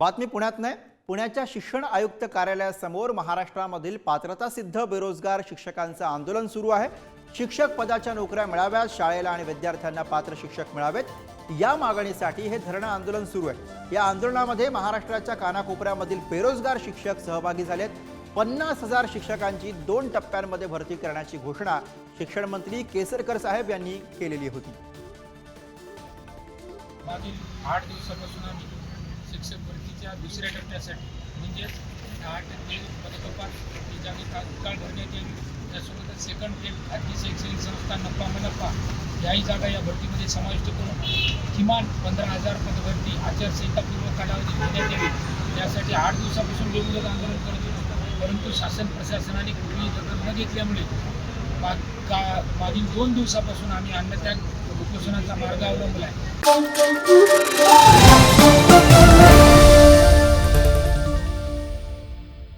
बातमी पुण्यात नाही. पुण्याच्या शिक्षण आयुक्त कार्यालयासमोर महाराष्ट्रामधील पात्रता सिद्ध बेरोजगार शिक्षकांचं आंदोलन सुरू आहे. शिक्षक पदाच्या नोकऱ्या मिळाव्यात शाळेला आणि विद्यार्थ्यांना पात्र शिक्षक मिळावेत. या मागणीसाठी हे धरणं आंदोलन सुरू आहे. या आंदोलनामध्ये महाराष्ट्राच्या कानाकोपऱ्यामधील बेरोजगार शिक्षक सहभागी झालेत. पन्नास हजार शिक्षकांची दोन टप्प्यांमध्ये भरती करण्याची घोषणा शिक्षण मंत्री केसरकर साहेब यांनी केलेली होती. मागील आठ दिवसापासून आम्ही शिक्षक भरतीच्या दुसऱ्या टप्प्यासाठी. म्हणजेच दहा टक्के पदकपात ही जागी तात्काळ भरण्यात यावी त्यासोबतच सेकंड फेज खाजगी शैक्षणिक संस्था नफा मनफा याही जागा या भरतीमध्ये समाविष्ट करून किमान पंधरा हजार पदभरती आचारसंहितापूर्व कालावधी घेण्यात यावी यासाठी आठ दिवसापासून वेगवेगळं आंदोलन करत होतो परंतु शासन प्रशासनाने कुठलीही दखल न घेतल्यामुळे माग का मागील दोन दिवसापासून आम्ही अन्नत्याग उपोषणाचा मार्ग अवलंबला आहे.